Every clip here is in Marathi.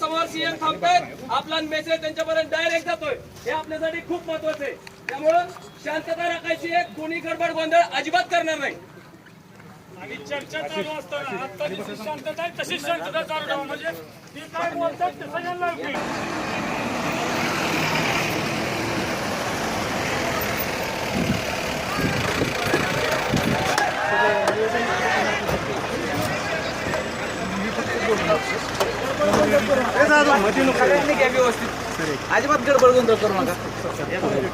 समोर सीएम थांबतायत. आपला मेसेज त्यांच्यापर्यंत डायरेक्ट जातोय. हे आपल्यासाठी खूप महत्वाचं आहे. त्यामुळं शांतता राखायची आहे. कोणी गडबड गोंधळ अजिबात करणार नाही. आणि चर्चा चालू असताना आता जशी शांतता आहे तशीच शांतता चालू म्हणजे ती काय बोलतात ते सगळ्यांना सगळ्यांनी घ्या व्यवस्थित. अजिबात गडबड गोंधळ करू नका.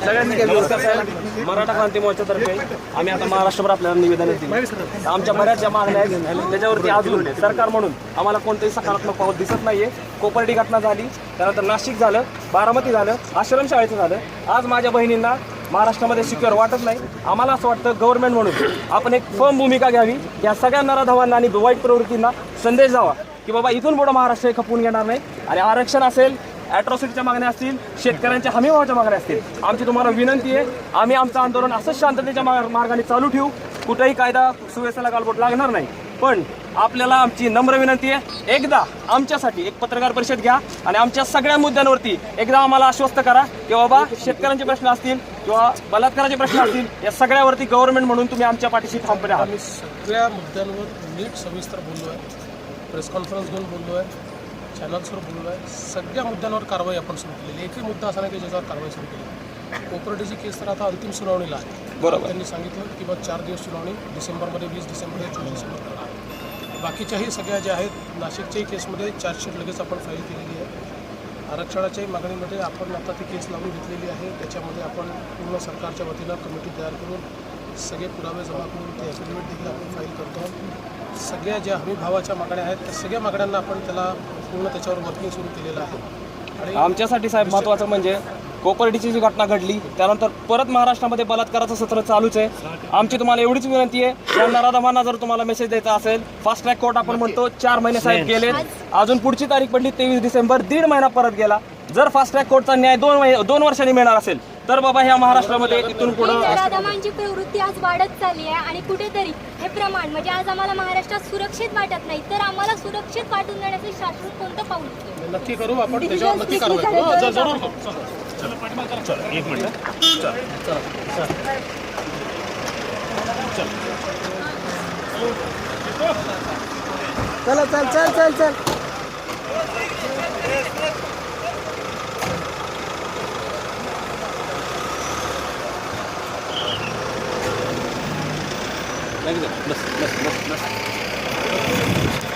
सगळ्यांनी घ्या व्यवस्थित. मराठा क्रांती मोर्चातर्फे आम्ही आता महाराष्ट्रभर आपल्याला निवेदन दिले. आमच्या बऱ्याच ज्या मागण्या आहेत. त्याच्यावरती अजून सरकार म्हणून आम्हाला कोणतेही सकारात्मक पाऊल दिसत नाहीये. कोपर्डी घटना झाली. त्यानंतर नाशिक झालं बारामती झालं आश्रमशाळेचं झालं. आज माझ्या बहिणींना महाराष्ट्रामध्ये सिक्युअर वाटत नाही. आम्हाला असं वाटतं गव्हर्नमेंट म्हणून आपण एक फर्म भूमिका घ्यावी. या सगळ्या नराधवांना आणि वाईट प्रवृत्तींना संदेश द्यावा. की बाबा इथून पुढं महाराष्ट्र हे खपवून घेणार नाही. आणि आरक्षण असेल ॲट्रॉसिटीच्या मागण्या असतील शेतकऱ्यांच्या हमीभावाच्या मागण्या असतील. आमची तुम्हाला विनंती आहे आम्ही आमचं आंदोलन असंच शांततेच्या मार्गाने चालू ठेवू. कुठेही कायदा सुव्यवस्थेला गालबोट लागणार नाही. पण आपल्याला आमची नम्र विनंती आहे एकदा आमच्यासाठी एक पत्रकार परिषद घ्या आणि आमच्या सगळ्या मुद्द्यांवरती एकदा आम्हाला आश्वस्त करा की बाबा शेतकऱ्यांचे प्रश्न असतील किंवा बलात्काराचे प्रश्न असतील या सगळ्यावरती गव्हर्नमेंट म्हणून तुम्ही आमच्या पाठीशी थांबले आहात. सगळ्या मुद्द्यांवर नीट सविस्तर बोललो आहे प्रेस कॉन्फरन्स घेऊन बोललो आहे चॅनल्सवर बोललो आहे सगळ्या मुद्द्यांवर कारवाई आपण सुरू केलेली आहे. एकही मुद्दा असा नाही की ज्याच्यावर कारवाई सुरू केली कोऑपरेटिव्हची केस तर आता अंतिम सुनावणीला आहे. बरोबर. त्यांनी सांगितलं की बा चार दिवस सुनावणी डिसेंबरमध्ये वीस डिसेंबर चोवीस डिसेंबर बाकीच्याही सगळ्या ज्या आहेत नाशिकच्याही केसमध्ये चार्जशीट लगेच आपण फाईल केलेली आहे. आरक्षणाच्याही मागणीमध्ये आपण आता ती केस लावून घेतलेली आहे. त्याच्यामध्ये आपण पूर्ण सरकारच्या वतीनं कमिटी तयार करून सगळे पुरावे जमा करून ते ॲफिडेविट देखील आपण फाईल करतो. सगळ्या ज्या हमी भावाच्या मागण्या आहेत त्या सगळ्या मागण्यांना आपण त्याला पूर्ण त्याच्यावर वर्किंग सुरू केलेलं आहे. आणि आमच्यासाठी साहेब महत्वाचं म्हणजे कोपर्डीची जी घटना घडली त्यानंतर परत महाराष्ट्रामध्ये बलात्काराचं सत्र चालूच आहे. आमची तुम्हाला एवढीच विनंती आहे. या नराधमांना जर तुम्हाला मेसेज द्यायचा असेल फास्ट ट्रॅक कोर्ट आपण म्हणतो चार महिने साहेब गेले अजून पुढची तारीख पडली तेवीस डिसेंबर दीड महिना परत गेला. जर फास्ट ट्रॅक कोर्टचा न्याय दोन दोन वर्षांनी मिळणार असेल तर बाबा ह्या महाराष्ट्रामध्ये इथून ही पुढं प्रवृत्ती आज वाढत चालली आहे आणि कुठेतरी हे प्रमाण म्हणजे आज आम्हाला महाराष्ट्रात सुरक्षित वाटत नाही तर आम्हाला सुरक्षित वाटून देण्याचे शाश्वत कोणतं पाऊल? नक्की करू आपण त्याच्यावर नक्की कारवाई करू. हो, ज- जरूर करू. चला. चला चल. 投げてます。すす。